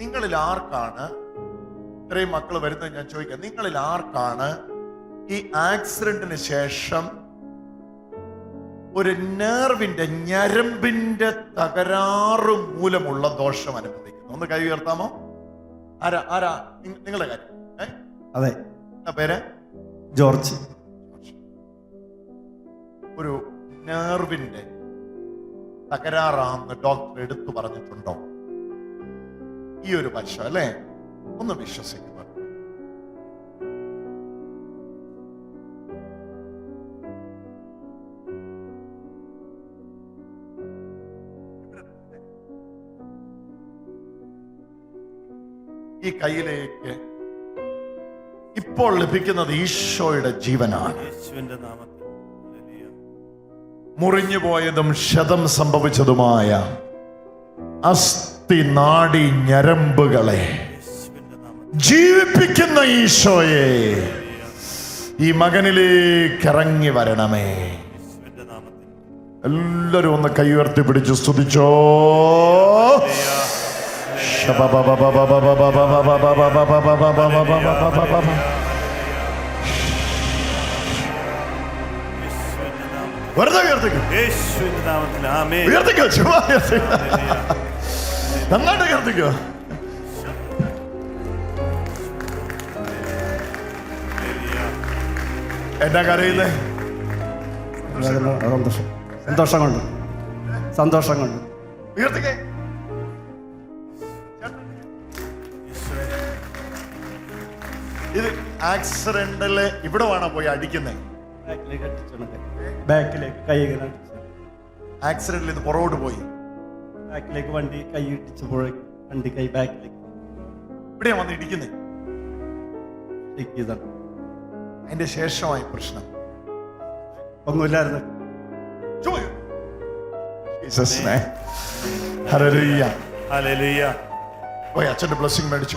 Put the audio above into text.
നിങ്ങളിൽ ആർക്കാണ്? ഇത്രയും മക്കൾ വരുന്നത് ഞാൻ ചോദിക്കാം. നിങ്ങളിൽ ആർക്കാണ് ഈ ആക്സിഡന്റിന് ശേഷം ഒരു നേർവിന്റെ ഞരമ്പിന്റെ തകരാറ് മൂലമുള്ള ദോഷം അനുഭവിക്കുന്നു ഒന്ന് കൈ ഉയർത്താമോ? ആരാ ആരാ? നിങ്ങളുടെ കാര്യം. അതെ. പേര്? ജോർജ്. ഒരു നേർവിന്റെ തകരാറാന്ന് ഡോക്ടർ എടുത്തു പറഞ്ഞിട്ടുണ്ടോ? ഈ ഒരു വശം അല്ലേ? ഒന്ന് വിശ്വസിക്കുക. ഈ കയ്യിലേക്ക് ഇപ്പോൾ ലഭിക്കുന്നത് ഈശോയുടെ ജീവനാണ്. യേശുവിന്റെ നാമത്തിൽ. ഹല്ലേലൂയ. മുറിഞ്ഞു പോയതും ക്ഷതം സംഭവിച്ചതുമായ അസ്ഥി നാടി ഞരമ്പുകളെ. ജീവിപ്പിക്കുന്ന ഈശോയെ. ഈ മകനിലേക്ക് ഇറങ്ങി വരണമേ. എല്ലാവരും എല്ലാരും ഒന്ന് കൈ ഉയർത്തി പിടിച്ച് സ്തുതിച്ചോ. വെറുതെ ഉയർത്തിക്കോ ഉയർത്തിക്കോ ചുമ്മാ ഉയർത്തിക്കോ. നന്നായിട്ട് കർത്തിക്കോ. എന്നാ കരയുന്നേ? സന്തോഷം സന്തോഷം കൊണ്ട്. സന്തോഷം കൊണ്ട്. ഉയർത്തിക്കേ. ഇത് ആക്സിഡന്റിൽ ഇവിടെ വേണോ പോയി അടിക്കുന്നേ? ബാക്കിലേക്ക് കൈ ആക്സിഡന്റിൽ ഇത് പുറകോട്ട് പോയി. ബാക്കിലേക്ക് വണ്ടി കൈ ഇടിച്ചപ്പോഴേക്കും വണ്ടി കൈ ബാക്കിലേക്ക് ഇവിടെയാ വന്ന് ഇടിക്കുന്നത് ചെയ്താണ് അതിന്റെ ശേഷമായി പ്രശ്നം. ഒന്നുമില്ലായിരുന്നു. അച്ഛന്റെ ബ്ലെസ്സിങ് മേടിച്ചു.